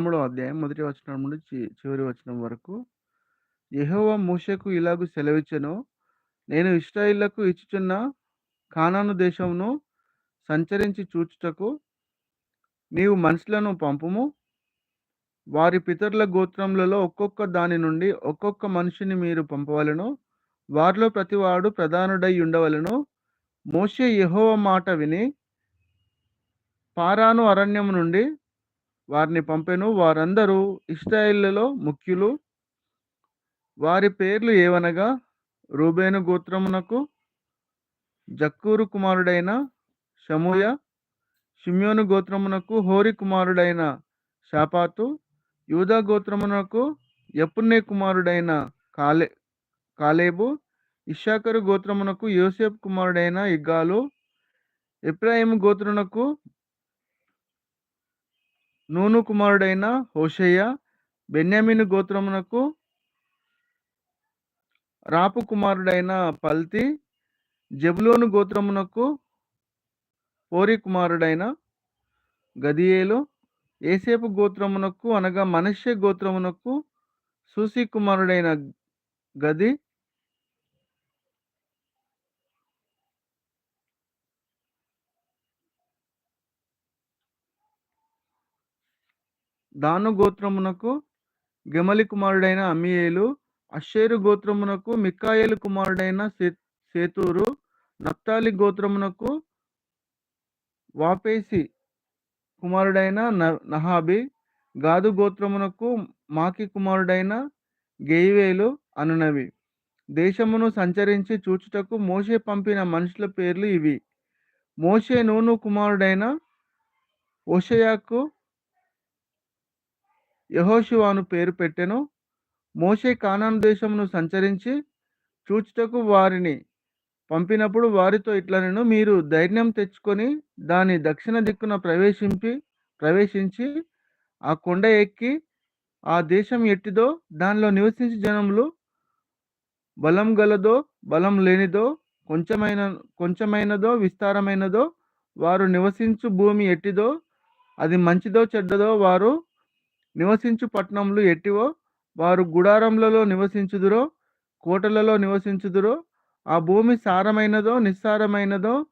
మూడో అధ్యాయం మొదటి వచనం నుండి చివరి వచనం వరకు. యెహోవా మోషేకు ఇలాగు సెలవిచ్చెను. నేను ఇశ్రాయేలులకు ఇచ్చుచున్న కానాను దేశమును సంచరించి చూచుటకు నీవు మనుషులను పంపుము. వారి పితరుల గోత్రములలో ఒక్కొక్క దాని నుండి ఒక్కొక్క మనిషిని మీరు పంపవలెను. వారిలో ప్రతివాడు ప్రధానుడై ఉండవలెను. మోషే యెహోవా మాట విని పారాను అరణ్యము నుండి వారిని పంపెను. వారందరూ ఇశ్రాయేలులో ముఖ్యులు. వారి పేర్లు ఏవనగా? రూబేను గోత్రమునకు జక్కూరు కుమారుడైన షముయ షిమ్యోను గోత్రమునకు హోరి కుమారుడైన షాపాతు యూదా గోత్రమునకు యపున్నే కుమారుడైన కాలే కాలేబు ఇషాకరు గోత్రమునకు యోసేఫ్ కుమారుడైన ఇగ్గాలు ఎఫ్రాయిము గోత్రమునకు నూను కుమారుడైన హోషయ్య బెన్యామిను గోత్రమునకు రాపు కుమారుడైన పల్తి జబులోను గోత్రమునకు పోరి కుమారుడైన గదియేలు ఏసేపు గోత్రమునకు అనగా మనష్షే గోత్రమునకు సూసి కుమారుడైన గది దాను గోత్రమునకు గెమలి కుమారుడైన అమియేలు అషేరు గోత్రమునకు మిక్కాయేలు కుమారుడైన సే- సేతూరు నప్తాలి గోత్రమునకు వాపేసి కుమారుడైన న- నహాబి గాదు గోత్రమునకు మాకి కుమారుడైన గెయివేలు అనునవి. దేశమును సంచరించి చూచుటకు మోషే పంపిన మనుషుల పేర్లు ఇవి. మోషే నూను కుమారుడైన ఓషయాకు యహోశివాను పేరు పెట్టెను. మోషే కానాను దేశమును సంచరించి చూచుటకు వారిని పంపినప్పుడు వారితో ఇట్లా నేను మీరు ధైర్యం తెచ్చుకొని దాని దక్షిణ దిక్కున ప్రవేశించి ప్రవేశించి ఆ కొండ ఎక్కి ఆ దేశం ఎట్టిదో దానిలో నివసించే జనములు బలం గలదో బలం లేనిదో కొంచెమైన కొంచెమైనదో విస్తారమైనదో వారు నివసించు భూమి ఎట్టిదో అది మంచిదో చెడ్డదో వారు నివసించు పట్టణములు ఎట్టివో? వారు గుడారములలో నివసించుదురో? కోటలలో నివసించుదురో? ఆ భూమి సారమైనదో? నిస్సారమైనదో?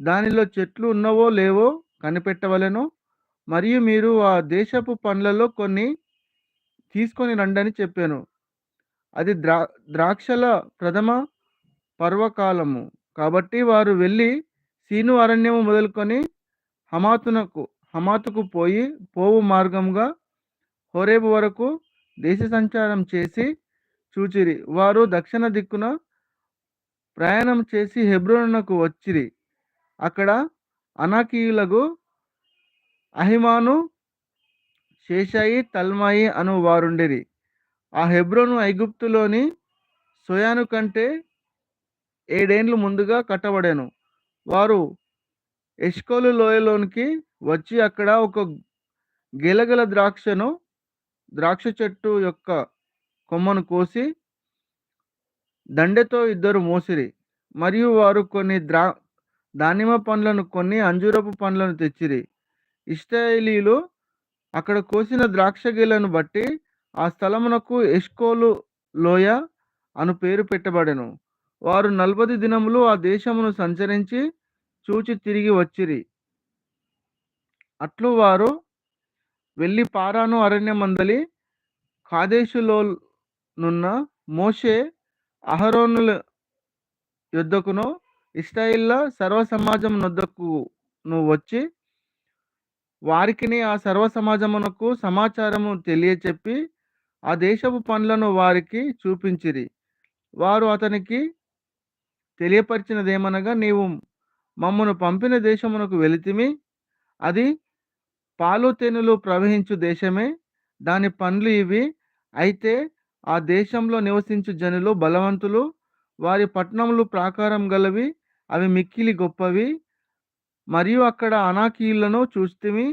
దానిలో చెట్లు ఉన్నవో? లేవో? కనిపెట్టవలను. మరియు మీరు ఆ దేశపు పండ్లలో కొన్ని తీసుకొని రండని చెప్పాను. అది ద్రా ద్రాక్షల ప్రథమ పర్వకాలము. కాబట్టి వారు వెళ్ళి సీను అరణ్యము మొదలుకొని హమాతునకు హమాతుకు పోయి పోవు మార్గంగా హోరేబు వరకు దేశ సంచారం చేసి చూచిరి. వారు దక్షిణ దిక్కున ప్రయాణం చేసి హెబ్రోనునకు వచ్చిరి. అక్కడ అనాకీయులకు అహిమాను శేషాయి తల్మాయి అను వారుండిరి. ఆ హెబ్రోను ఐగుప్తులోని సోయాను కంటే ఏడేండ్లు ముందుగా కట్టబడాను. వారు ఎష్కోలు లోయలోనికి వచ్చి అక్కడ ఒక గెలగల ద్రాక్షను ద్రాక్ష చెట్టు యొక్క కొమ్మను కోసి దండెతో ఇద్దరు మోసిరి. మరియు వారు కొన్ని ద్రా దానిమ్మ పండ్లను కొన్ని అంజూరపు పండ్లను తెచ్చిరి. ఇస్రాయేలీలు అక్కడ కోసిన ద్రాక్ష గీలను బట్టి ఆ స్థలమునకు ఎష్కోలు లోయ అను పేరు పెట్టబడెను. వారు నలభై దినములు ఆ దేశమును సంచరించి చూచి తిరిగి వచ్చిరి. అట్లు వారు వెళ్ళి పారాను అరణ్యమందలి కాదేశులో నున్న మోషే అహరోనుల యుద్ధకును ఇస్రాయిల్ల సర్వ సమాజం నొద్దకు నువ్వు వచ్చి వారికిని ఆ సర్వ సమాజమునకు సమాచారము తెలియచెప్పి ఆ దేశపు పనులను వారికి చూపించిరి. వారు అతనికి తెలియపరిచినదేమనగా నీవు మమ్మను పంపిన దేశమునకు వెళితిమి అది పాలు తేనెలు ప్రవహించు దేశమే దాని పండ్లు ఇవి. అయితే ఆ దేశంలో నివసించు జనులు బలవంతులు వారి పట్టణములు ప్రాకారం గలవి అవి మిక్కిలి గొప్పవి. మరియు అక్కడ అనాకీయులను చూస్తిమి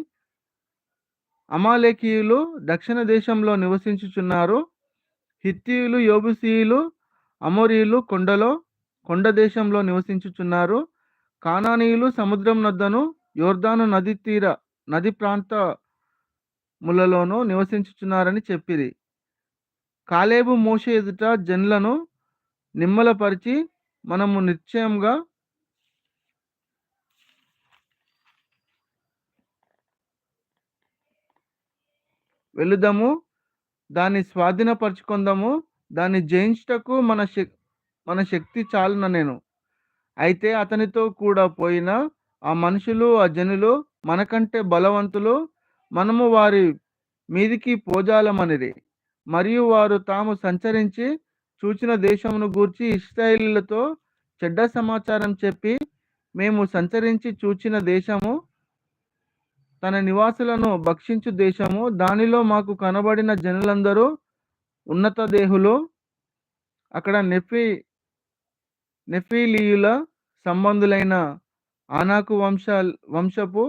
అమాలేకీయులు దక్షిణ దేశంలో నివసించుచున్నారు. హిత్తీయులు యోబుసీయులు అమోరీయులు కొండలో కొండ దేశంలో నివసించుచున్నారు. కానానీయులు సముద్రం నద్దను యోర్దాను నది తీర నది ప్రాంతములలోనూ నివసించుచున్నారని చెప్పిరి. కాలేబు మోషే ఎదుట జన్లను నిమ్మలపరిచి మనము నిశ్చయంగా వెళుదాము దాన్ని స్వాధీనపరచుకుందాము దాన్ని జయించుటకు మన శక్ మన శక్తి చాలున నేను. అయితే అతనితో కూడా పోయిన ఆ మనుషులు ఆ జనులు మనకంటే బలవంతులు మనము వారి మీదికి పోజాలమనిది. మరియు వారు తాము సంచరించి చూచిన దేశమును గూర్చి ఇస్రాయేలీలతో చెడ్డ సమాచారం చెప్పి మేము సంచరించి చూచిన దేశము తన నివాసులను భక్షించు దేశము దానిలో మాకు కనబడిన జనులందరూ ఉన్నత దేహులు అక్కడ నెఫి నెఫీలీయుల సంబంధులైన ఆనాకు వంశ వంశపు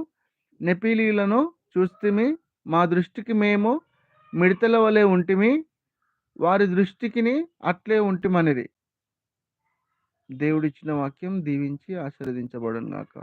నెపీలీలను చూస్తుమి మా దృష్టికి మేము మిడతల వలె ఉంటిమి వారి దృష్టికిని అట్లే ఉంటిమనిది దేవుడిచ్చిన వాక్యం దీవించి ఆశీర్వదించబడును గాక